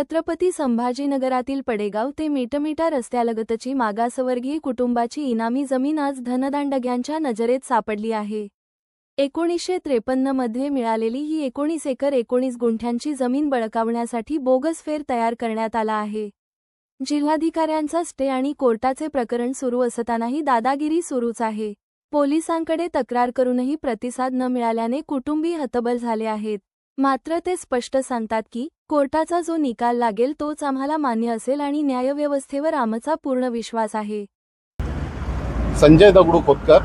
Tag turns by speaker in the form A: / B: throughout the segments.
A: छत्रपती संभाजीनगरातील पडेगाव ते मिटमिटा रस्त्यालगतची मागासवर्गीय कुटुंबाची इनामी जमीन आज धनदांडग्यांच्या नजरेत सापडली आहे. एकोणीसशे त्रेपन्नमध्ये मिळालेली ही एकोणीस एकर एकोणीस गुंठ्यांची जमीन बळकावण्यासाठी बोगस फेर तयार करण्यात आला आहे. जिल्हाधिकाऱ्यांचा स्टे आणि कोर्टाचे प्रकरण सुरू असतानाही दादागिरी सुरूच आहे. पोलिसांकडे तक्रार करूनही प्रतिसाद न मिळाल्याने कुटुंबी हतबल झाले आहेत. मात्र ते स्पष्ट सांगतात की कोर्टाचा जो निकाल लागेल तोच आम्हाला मान्य असेल आणि न्यायव्यवस्थेवर आमचा पूर्ण विश्वास आहे.
B: संजय दगडू खोतकर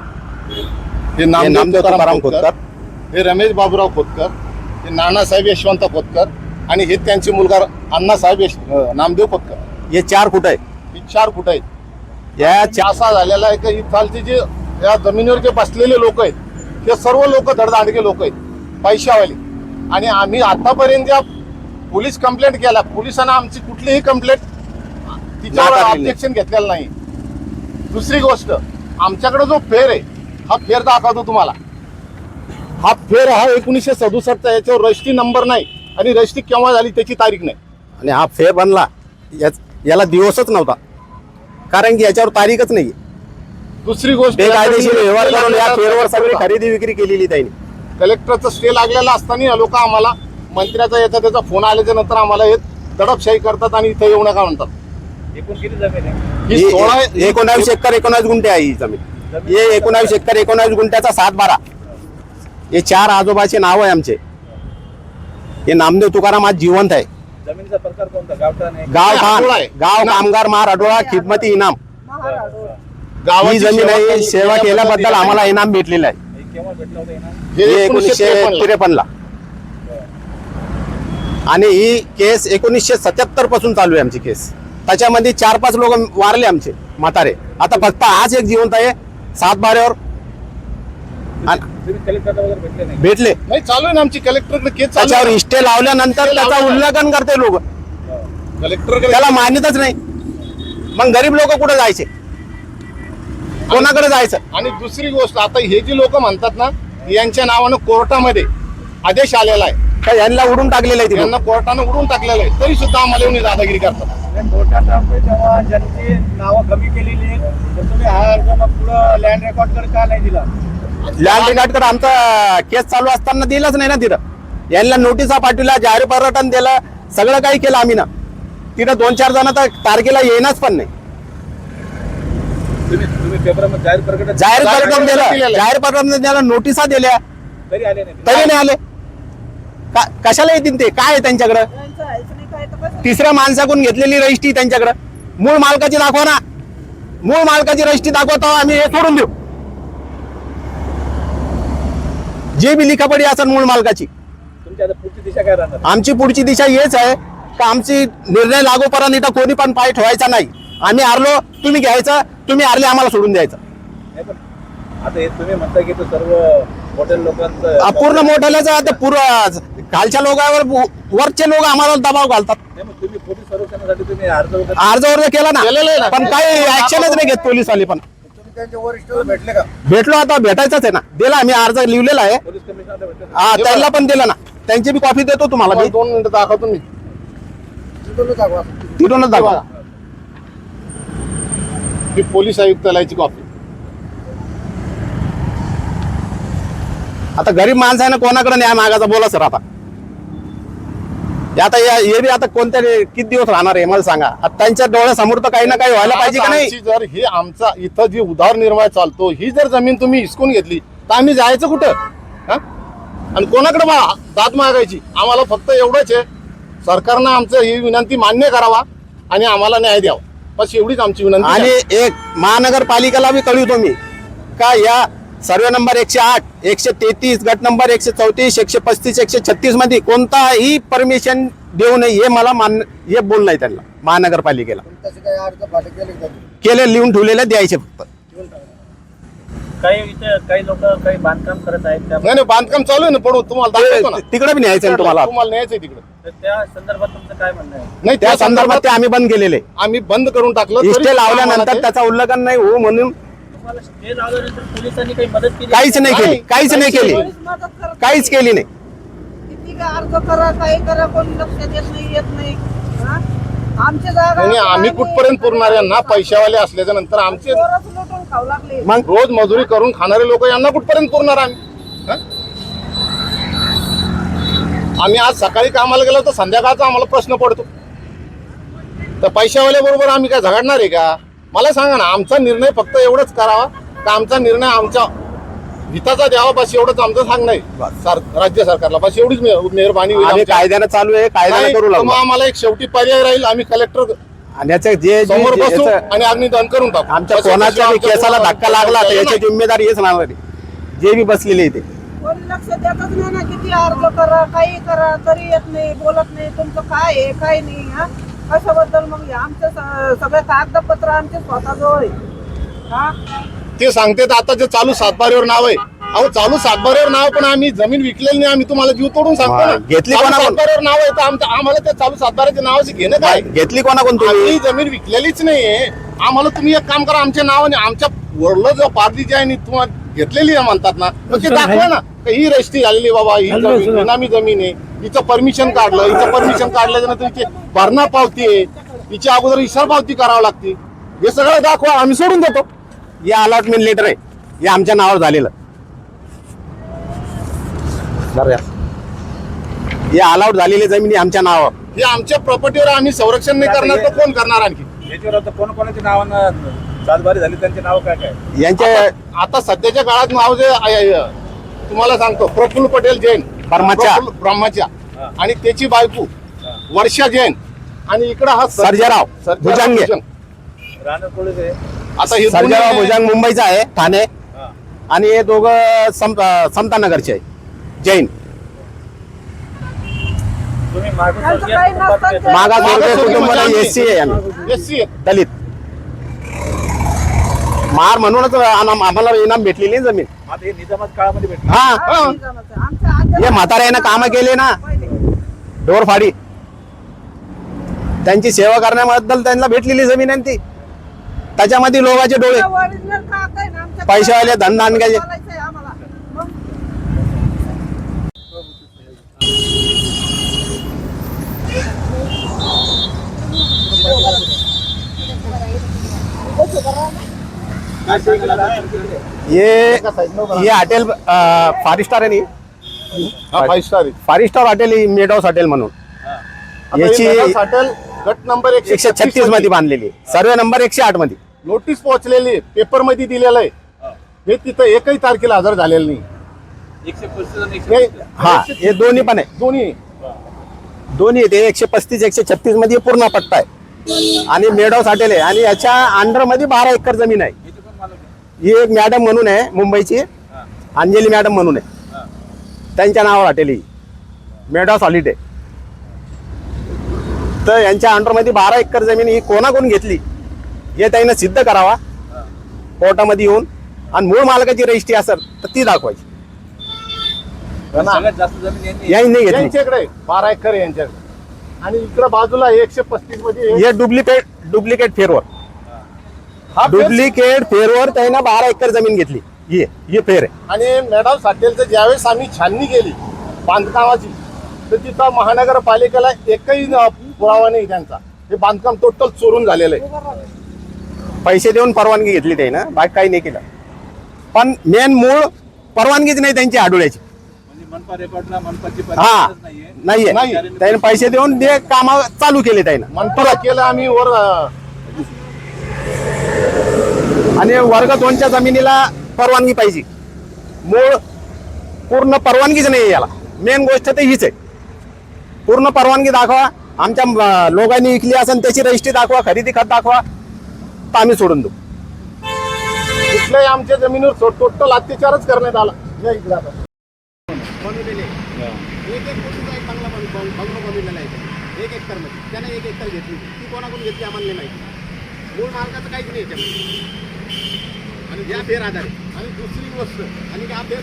B: हे नामदेव तुकाराम खोतकर हे रमेश बाबूराव खोतकर हे नानासाहेब यशवंत खोतकर आणि हे त्यांचे मुलगा अण्णासाहेब यश नामदेव खोतकर.
C: हे चार फूट आहे.
B: हे चार फुट आहेत
C: या
B: असा झालेला आहे की इथालचे जे या जमिनीवर जे बसलेले लोक आहेत ते सर्व लोक धडधाडके लोक आहेत पैशावाले. आणि आम्ही आतापर्यंत ज्या पोलीस कंप्लेंट केला. पोलिसांना आमची कुठलीही कंप्लेंट तिच्यावर. ऑब्जेक्शन घेतलेलं नाही. दुसरी गोष्ट आमच्याकडे जो फेर आहे हा फेर दाखवतो तुम्हाला. हा फेर हा एकोणीसशे सदुसष्टचा याच्यावर रजिस्ट्री नंबर नाही आणि रजिस्ट्री केव्हा झाली त्याची तारीख नाही.
C: आणि हा फेर बनला याच- याला दिवसच नव्हता. कारण की याच्यावर तारीखच नाही
B: दुसरी गोष्ट
C: बेकायदेशीर व्यवहार करून या फेरवर सगळी खरेदी विक्री केलेली त्यांनी.
B: कलेक्टरचा स्टे लागलेला असताना लोक आम्हाला मंत्र्याचा याचा त्याचा फोन आल्याच्यानंतर आम्हाला हे दडपशाही करतात आणि इथं येऊ नका म्हणतात.
D: एकूण किती जमीन आहे?
B: ही सोळा
C: एकोणावीस एकर एकोणावीस गुंठे आहे ही जमीन. हे एकोणावीस एकर एकोणावीस गुंठ्याचा सात बारा. हे चार आजोबाचे नाव आहे आमचे. हे नामदेव तुकाराम आज जिवंत आहे.
D: जमिनीचा प्रकार कोणता? गावठाण आहे.
C: गाव. गाव कामगार महार अडोळा खिदमती इनाम. ही
B: गावाची
C: जमीन
B: सेवा
C: आहे सेवा केल्याबद्दल आम्हाला इनाम भेटलेलं आहे.
D: हे
B: एकोणीसशे.
C: त्रेपन्न ला आणि ही केस एकोणीसशे सत्याहत्तरपासून चालू आहे आमची केस. त्याच्यामध्ये चार पाच लोक वारले आमचे म्हातारे. आता फक्त आज एक जिवंत आहे. सात बाऱ्यावर.
D: भेटले नाही.
B: चालू आहे ना आमची कलेक्टरकडे केस
C: त्याच्यावर. इष्टे लावल्यानंतर त्याचा. उल्लंघन करते लोक.
B: कलेक्टरकडे
C: त्याला मान्यताच नाही. मग गरीब लोक कुठे जायचे? कोणाकडे जायचं?
B: आणि दुसरी गोष्ट आता हे जी लोक म्हणतात ना यांच्या नावानं कोर्टामध्ये आदेश आलेला आहे.
C: का यांना उडून टाकलेलं आहे तिकडे
B: यांना कोर्टानं उडून टाकलेलं आहे. तरी सुद्धा आम्हाला येऊन दादागिरी करतात.
D: नाही, कोर्टात आपण जेव्हा ज्यांची नावं कमी केलेली आहेत तर तुम्ही हा अर्ज मग पुढं लँड रेकॉर्डकडे का नाही दिला?
C: लँड रिकार्डकडे आमचा केस चालू असताना दिलंच नाही ना तिथं. यांना नोटिसा पाठवल्या जाहीर पर्यटन दिलं सगळं काही केलं आम्ही ना. तिथं दोन चार जण तर तारखेला येईनच पण नाही.
D: तुम्ही तुम्ही पेपरमध्ये जाहीर प्रकट
C: जाहीर
B: जाहीर
C: पर्यटन
B: पर्यटन
C: दिलं.
B: दिलेलं आहे.
C: जाहीर पर्यटन दिलं नोटिसा दिल्या.
D: तरी आले नाही.
C: तरी नाही आले. का- कशाला येतील ते? काय आहे त्यांच्याकडं? तिसऱ्या माणसाकडून घेतलेली रजिस्ट्री त्यांच्याकडं. मूळ मालकाची दाखवा ना. मूळ मालकाची रजिस्ट्री दाखवतो आम्ही हे सोडून देऊ. जे बी लिखापडी असेल मूळ मालकाची.
D: तुमची आता पुढची दिशा काय राहणार?
C: आमची पुढची दिशा हेच आहे का आमची निर्णय लागूपर्यंत इथं कोणी पण पाय ठेवायचा नाही. आम्ही हारलो तुम्ही घ्यायचं तुम्ही हारले आम्हाला सोडून द्यायचं.
D: नाही पण आता हे तुम्ही म्हणता की तो सर्व हॉटेल लोकांचं
C: आ, पूर्ण मोठ्याचं आता पूर्व खालच्या लोकांवर वरचे लोक आम्हाला दबाव घालतात.
D: नाही मग तुम्ही पोलीस संरक्षणासाठी तुम्ही अर्ज
C: अर्ज केला
B: केलेलं आहे
C: ना. पण काही ऍक्शनच नाही घेत पोलीसवाले पण.
D: तुम्ही त्यांच्या वरिष्ठ भेटले का?
C: भेटलो आता भेटायचंच आहे ना. दिला आम्ही अर्ज लिहिलेला आहे.
D: पोलीस
C: हा त्यांना पण दिला ना. त्यांची बी कॉपी देतो तुम्हाला मी.
B: दोन मिनिटं दाखवतो मी
C: तिथूनच दाखवा.
B: ही पोलीस आयुक्तालयाची कॉपी.
C: आता गरीब माणसाने कोणाकडे न्याय मागायचा? बोला सर आता. आता या- हे बी आता कोणत्या किती दिवस राहणार आहे? मला सांगा. आता त्यांच्या डोळ्यासमोर तर काही ना काही व्हायला पाहिजे का नाही?
B: आमची जर ही आमचा इथं जी उदारनिर्वाह चालतो ही जर जमीन तुम्ही हिसकून घेतली तर आम्ही जायचं कुठं? हा? आणि कोणाकडे बा दाद मागायची? आम्हाला फक्त एवढंच आहे. सरकारनं आमचं ही विनंती मान्य करावा आणि आम्हाला न्याय द्यावा. बस एवढीच आमची विनंती
C: आणि. एक महानगरपालिकेला बी कळवतो मी का या सर्वे नंबर एकशे आठ एकशे तेहतीस गट नंबर एकशे चौतीस एकशे पस्तीस एकशे छत्तीसमध्ये कोणताही परमिशन देऊ नये हे मला मान हे बोलणं आहे त्यांना महानगरपालिकेला. केले लिहून ठेवलेले द्यायचे फक्त.
D: काही इथे काही लोक काही बांधकाम करत आहेत त्या
B: नाही नाही बांधकाम चालू आहे ना पडू तुम्हाला दाखवतो ना.
C: तिकडे बी न्यायचं आहे तुम्हाला.
B: तुम्हाला न्यायचंय तिकडे.
D: तर त्या संदर्भात तुमचं काय म्हणणं आहे?
B: नाही
C: त्या संदर्भात ते आम्ही बंद केलेले.
B: आम्ही बंद करून टाकलं
C: इष्टे लावल्यानंतर त्याचा उल्लंघन नाही होऊ म्हणून
D: तुम्हाला स्टे लावल्यानंतर पोलिसांनी काही मदत केली?
C: काहीच नाही केली. काहीच नाही केली. काहीच केली नाही.
E: किती का अर्ज करा काही करा कोणी लक्ष देत नाही येत नाही. हा? आमची जागा
B: आणि आम्ही कुठपर्यंत पुरणार यांना पैशावाले असल्याच्या नंतर आमचे
C: मग?
B: रोज मजुरी करून खाणारे लोक यांना कुठपर्यंत पुरणार आम्ही? हं? आम्ही आज सकाळी कामाला गेलो तर संध्याकाळचा आम्हाला प्रश्न पडतो. तर पैशावाल्या बरोबर आम्ही काय झगडणार आहे का? मला सांगा ना आमचा निर्णय फक्त एवढंच करावा का आमचा निर्णय आमच्या हिताचा द्यावा? बस एवढंच आमचं सांगणं आहे. सर- राज्य सरकारला. बस एवढीच मे- मेहरबानी होईल आमच्या.
C: कायद्यानं चालू आहे कायद्यानं
B: नाही,
C: करू लागलो.
B: मग आम्हाला एक शेवटी पर्याय राहील. आम्ही कलेक्टर
C: आणि याचं जे जे-
B: समोर बसू
C: याचं-
B: आणि अग्निदान करून टाकू.
C: आमच्या
B: बस
C: कोणाच्या बी
B: आमच्या
C: केसाला
B: कोणाला
C: धक्का लागला तर. याची जिम्मेदारी हेच राहणार आहे. जे बी बसलेले इथे
E: कोणी लक्ष देतच नाही ना किती अर्ज करा काही करा तरी येत नाही बोलत नाही तुमचं काय आहे काय नाही हा? कशाबद्दल मग आमचे सगळे कागदपत्र आमचे स्वतःजवळ आहे. हा?
B: ते सांगते आता जे चालू सातबारीवर नाव आहे. अहो चालू सातबारीवर नाव पण आम्ही जमीन विकलेली नाही आम्ही तुम्हाला जीव तोडून सांगतो
C: हा,
B: ना
C: घेतली?
B: सातबारीवर नाव आहे तर आमचं आम्हाला त्या चालू सातबाऱ्याच्या नावाचे घेणं काय?
C: घेतली कोणाकोण
B: आम्ही जमीन विकलेलीच नाहीये. आम्हाला तुम्ही एक काम करा आमच्या नावाने आमच्या वरलं जो पारदी जी आहे नी तुम्हाला घेतलेली आहे म्हणतात ना मग ते दाखवा ना. ही रजिस्ट्री झालेली बाबा ही जमीन इनामी जमीन आहे. हिचं परमिशन काढलं हिचं परमिशन काढल्याच्या नंतर भरणा पावती आहे. हिच्या अगोदर इशार पावती करावं लागते. हे सगळं दाखवा आम्ही सोडून देतो.
C: हे अलॉटमेंट लेटर आहे. हे आमच्या नावावर झालेलं. या. हे अलाउड झालेली जमिनी आमच्या नावावर.
B: हे आमच्या प्रॉपर्टीवर आम्ही संरक्षण नाही करणार तर कोण करणार आणखी?
D: याच्यावर आता कोण कोणाच्या नावानं सातबारी झाली त्यांचे नाव काय काय?
C: यांचे
B: आता- सध्याच्या काळात नाव जे तुम्हाला सांगतो प्रफुल्ल पटेल जैन.
C: ब्रह्माच्या.
B: आणि त्याची बायको वर्षा जैन. आणि इकडं हा सर-
C: सर्जेराव भुजंगे.
B: आता हे
C: सर्जेराव भुजंग मुंबईचा आहे ठाणे. आणि हे दोघं समतानगरचे आहे जैन.
B: मागासवर्गीय
C: कुटुंब
B: म्हणजे
C: एस सी आहे. दलित. मार म्हणूनच आम- आम्हाला इनाम भेटलेली आहे जमीन.
D: आता हे निजामात काळामध्ये भेटलं.
C: हा.
E: हा,
C: हे म्हाताऱ्यानं कामं केले ना. डोरफाडी त्यांची सेवा करण्याबद्दल त्यांना भेटलेली जमीन आहे ती. त्याच्यामध्ये लोकांचे डोळे. पैशावाले
E: आम्हाला. मग
C: हे हे हॉटेल फार स्टार आहे नी
B: हा? Five star.
C: फार स्टार हॉटेल ही मेड हाऊस हॉटेल म्हणून. याची
B: हॉटेल गट नंबर
C: एकशे छत्तीसमध्ये. बांधलेली सर्वे नंबर एकशे आठमध्ये.
B: नोटीस पोहोचलेली पेपरमध्ये दिलेलं आहे. हे तिथं एकही तारखेला हजर झालेलं नाही.
D: एकशे पस्तीस आणि
B: हे-
C: हा हे दोन्ही पण आहे.
B: दोन्ही
C: दोन्ही आहे. ते एकशे पस्तीस एकशे छत्तीसमध्ये पूर्ण पट्टा आहे. आणि मेड हाऊस हॉटेल आहे. आणि याच्या अंडरमध्ये बारा एकर जमीन आहे.
D: आहे.
C: ही एक मॅडम म्हणून आहे मुंबईची. अंजली मॅडम म्हणून आहे. त्यांच्या नावावर हॉटेल ही. मेड हाऊस हॉलिडे तर यांच्या अंडरमध्ये बारा एकर जमीन ही कोणाकडून घेतली हे त्यांना सिद्ध करावा. कोर्टामध्ये येऊन आणि मूळ मालकाची रजिस्ट्री असेल तर ती दाखवायची.
D: सगळ्यात जास्त जमीन यांनी
B: यांच्याकडे बारा एकर आहे यांच्याकडे. आणि इकडं बाजूला एकशे पस्तीसमध्ये
C: हे डुप्लिकेट डुप्लिकेट फेरवर.
B: हा
C: डुप्लिकेट फेरवर त्यांना बारा एकर जमीन घेतली. ही ही फेर आहे.
B: आणि मॅडम साटेलचं ज्यावेळेस आम्ही छाननी केली बांधकामाची तर तिथं महानगरपालिकेला एकही पुरावा नाही त्यांचा. हे बांधकाम टोटल चोरून झालेलं आहे.
C: पैसे देऊन परवानगी घेतली त्यानं बाकी काही नाही केलं. पण मेन मूळ परवानगीच नाही त्यांची आडोळ्याची
D: म्हणजे
C: हा.
D: नाहीये.
C: नाहीये.
B: नाही.
C: त्याने पैसे देऊन ते काम चालू केले त्यानं.
B: मनपाला केलं आम्ही वर
C: आणि वर्ग दोनच्या जमिनीला परवानगी पाहिजे. मूळ पूर्ण परवानगीच नाही याला. मेन गोष्ट तर हीच आहे. पूर्ण परवानगी दाखवा. आमच्या लोकांनी विकली असेल त्याची रजिस्ट्री दाखवा खरेदी खत दाखवा. तर आम्ही सोडून देऊ.
B: कुठल्याही आमच्या जमिनीवर टोटल अत्याचारच करण्यात आला.
C: एक एक कोटीचा एक बंगला बन- बन- बंगलो बनवलेला आहे एक एकरमध्ये. त्याने एक एकर घेतली. ती कोणाकडून घेतली आम्हाला नाही माहिती. मूळ मालकाचं काहीच नाही याच्यामध्ये. आणि या फेर आधार.
B: आणि दुसरी गोष्ट
C: आणि या फेर?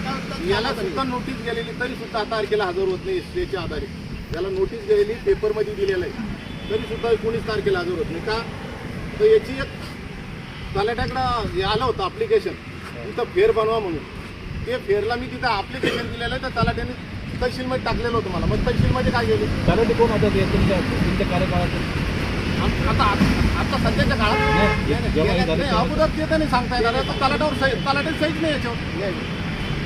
B: याला सुद्धा नोटीस गेलेली तरी सुद्धा तारखेला हजर होत नाही एसटीच्या आधारे. याला नोटीस गेलेली पेपरमध्ये दिलेलं आहे. तरी सुद्धा एकोणीस तारखेला हजर होत नाही. का? तर याची एक तलाट्याकडं हे आलं होतं अप्लिकेशन तिथं फेर बनवा म्हणून. ते फेरला मी तिथं अप्लिकेशन दिलेलं आहे तर तलाट्याने तहसीलमध्ये टाकलेलं होतं मला. मग तहसीलमध्ये काय गेले
D: तलाठी कोण होतं? ते तुमच्या तुमच्या कार्यकाळात
B: आता आता सध्याच्या काळात
D: नाही,
B: अगोदर ते तर नाही सांगता आता तलाटावर सही तलाठी सहीच नाही याच्यावर.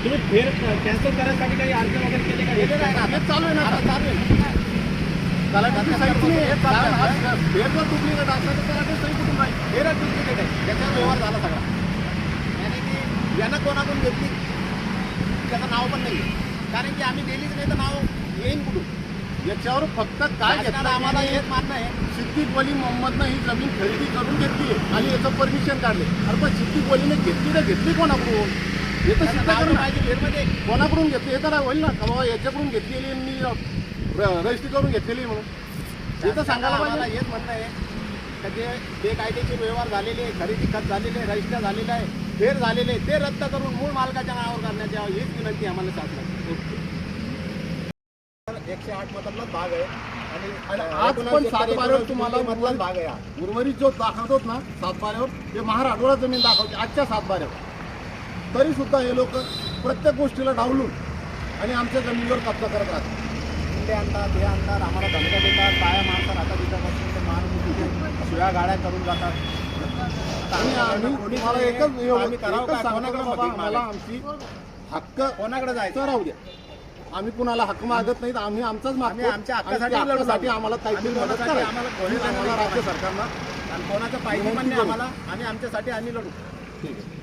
D: तुम्ही फेर कॅन्सल करण्यासाठी काही अर्ज वगैरे केले का?
B: आहे तेच चालू आहे ना. आता चालू आहे. आहे. कारण हा फेर जर डुप्लिकेट असला तर सही कुठून फेरच डुप्लिकेट आहे. त्याच्यावर व्यवहार झाला सगळा. याने की यानं कोणाकडून घेतली? त्याचं नाव पण नाही कारण की आम्ही दिलीच नाही तर नाव येईन कुठून? याच्यावर फक्त काय घेतलं आम्हाला हेच मान्य आहे. सिद्दीक वली मोहम्मदनं ही जमीन खरेदी करून घेतली आहे आणि याचं परमिशन काढले. अरे पण सिद्दीक वलीने घेतली तर घेतली कोणाकडून? हे तर सिद्ध करून पाहिजे फेरमध्ये कोणाकडून घेतली? हे तर होईल ना. का बाबा याच्याकडून घेतलेली आणि मी रजिस्ट्री करून घेतलेली म्हणून. हे तर सांगायला पाहिजे. हेच म्हणणं आहे. का जे ते कायदेशीर व्यवहार झालेले आहे खरेदी खत झालेले आहे रजिस्टर झालेलं आहे फेर झालेले आहे ते रद्द करून मूळ मालकाच्या नावावर करण्यात यावं हीच विनंती आम्हाला शासनाची एकशे आठ मधला भाग आहे. आणि आज पण सात तुम्हाला मधला भाग आहे हा. उर्वरित जो दाखवतो ना सात बाऱ्यावर ते महाराडोळा जमीन दाखवते. आजच्या सात बाऱ्यावर तरी सुद्धा हे लोक प्रत्येक गोष्टीला डावलून आणि आमच्या जमिनीवर कब्जा करत राहतात.
C: ते आणतात हे आणतात आम्हाला धमक्या देतात बाया माणसं राहतात तिथं ते मान शिव्या गाड्या करून जातात.
B: आणि आम्ही तुम्हाला एकच
C: काय? मागायची?
B: आमची हक्क
C: कोणाकडे जायचं?
B: राहू द्या. आम्ही कुणाला हक्क मागत नाहीत आम्ही आमचाच मागतो.
C: आमच्या हक्कासाठी.
B: आम्हाला काहीतरी मदत
C: आम्हाला
B: राज्य
C: पाहिजे.
B: सरकारनं
C: आणि कोणाचं पाहिजे आम्हाला. आम्ही आमच्यासाठी आम्ही लढू.
B: ठीक आहे.